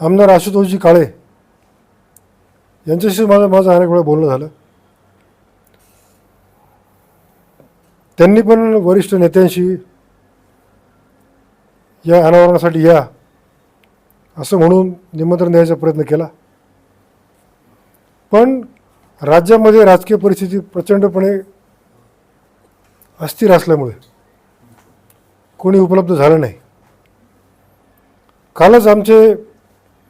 आमदार आशुतोषजी काळे यांच्याशी माझं माझं अनेक वेळा बोलणं झालं. त्यांनी पण वरिष्ठ नेत्यांशी या अनावरणासाठी या असं म्हणून निमंत्रण द्यायचा प्रयत्न केला. पण राज्यामध्ये राजकीय परिस्थिती प्रचंडपणे अस्थिर असल्यामुळे कोणी उपलब्ध झालं नाही. कालच आमचे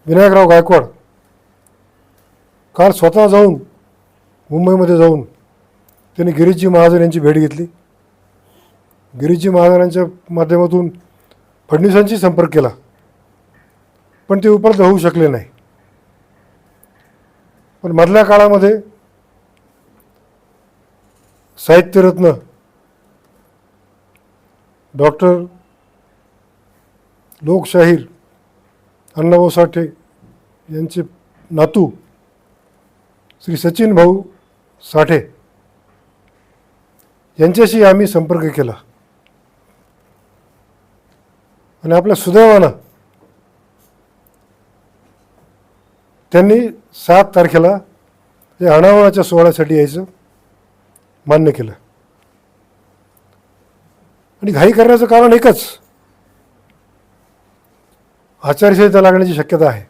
विनायकराव गायकवाड. काल स्वतः जाऊन मुंबईमध्ये जाऊन त्यांनी गिरीशजी महाजन यांची भेट घेतली. गिरीशजी महाजनांच्या माध्यमातून फडणवीसांशी संपर्क केला. पण ते उपलब्ध होऊ शकले नाही. पण मधल्या काळामध्ये साहित्यरत्न डॉक्टर लोकशाहीर अण्णाभाऊ साठे यांचे नातू श्री सचिन भाऊ साठे यांच्याशी आम्ही संपर्क केला. आणि आपल्या सुदैवानं त्यांनी सात तारखेला या अनावरणाच्या सोहळ्यासाठी यायचं मान्य केलं. आणि घाई करण्याचं कारण एकच आचारसंहिता लागण्याची शक्यता आहे.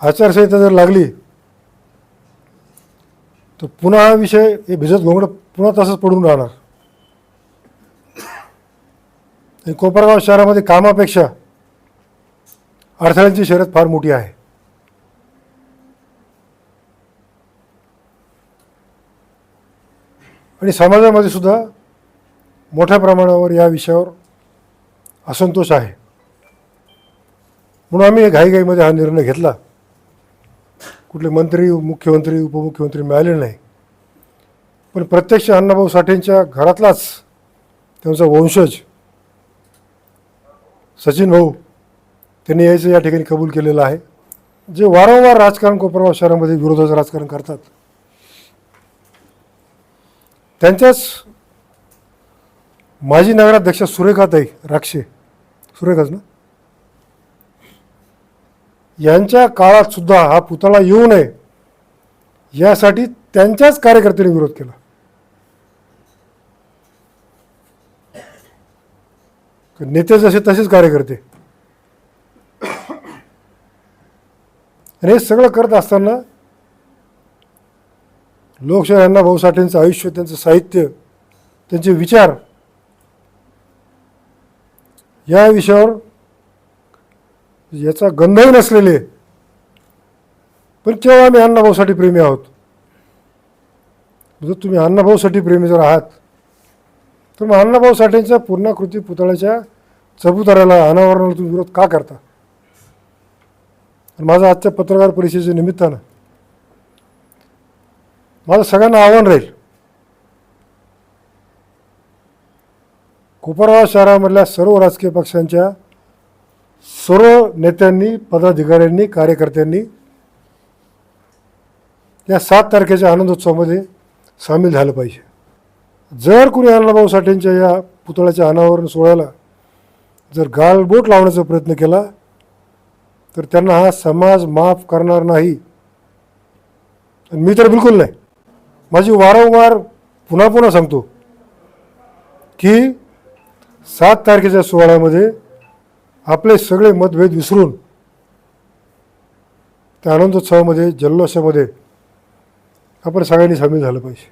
आचारसंहिता जर लागली तर पुन्हा हा विषय हे भिजत घोंगडं पुन्हा तसंच पडून राहणार. कोपरगाव शहरामध्ये कामापेक्षा अडथळ्यांची शर्यत फार मोठी आहे. आणि समाजामध्ये सुद्धा मोठ्या प्रमाणावर या विषयावर असंतोष आहे. म्हणून आम्ही घाईघाईमध्ये हा निर्णय घेतला. कुठले मंत्री मुख्यमंत्री उपमुख्यमंत्री मिळाले नाही. पण प्रत्यक्ष अण्णाभाऊ साठेंच्या घरातलाच त्यांचा वंशज सचिन भाऊ त्यांनी यायचं या ठिकाणी कबूल केलेलं आहे. जे वारंवार राजकारण कोपरगाव शहरामध्ये विरोधाचं राजकारण करतात. त्यांच्याच माजी नगराध्यक्ष सुरेखाताई राक्षे सुरेखच ना यांच्या काळात सुद्धा हा पुतळा येऊ नये यासाठी त्यांच्याच कार्यकर्त्यांनी विरोध केला. नेते जसे तसेच कार्यकर्ते. आणि हे सगळं करत असताना लोकशाही यांना भाऊ साठेंचं आयुष्य त्यांचं साहित्य त्यांचे विचार या विषयावर याचा गंधही नसलेले. पण केव्हा आम्ही अण्णाभाऊसाठी प्रेमी आहोत? जर तुम्ही अण्णाभाऊसाठी प्रेमी जर आहात तर मग अण्णाभाऊ साठेंच्या पूर्णाकृती पुतळ्याच्या चबुताऱ्याला अनावरणाला तुम्ही विरोध का करता? आणि माझं आजच्या पत्रकार परिषदेच्या निमित्तानं माझं सगळ्यांना आव्हान राहील. कोपरगाव शहरामधल्या सर्व राजकीय पक्षांच्या सर्व नेत्यांनी पदाधिकाऱ्यांनी कार्यकर्त्यांनी या सात तारखेच्या आनंदोत्सवामध्ये सामील झालं पाहिजे. जर कुणी अण्णाभाऊ साठेंच्या या पुतळ्याच्या अनावरण सोहळ्याला जर गालबोट लावण्याचा प्रयत्न केला तर त्यांना हा समाज माफ करणार नाही. मी तर बिलकुल नाही. माझी वारंवार पुन्हा पुन्हा सांगतो की सात तारखेच्या सोहळ्यामध्ये आपले सगळे मतभेद विसरून त्या आनंदोत्सवामध्ये जल्लोषामध्ये आपण सगळ्यांनी सामील झालं पाहिजे.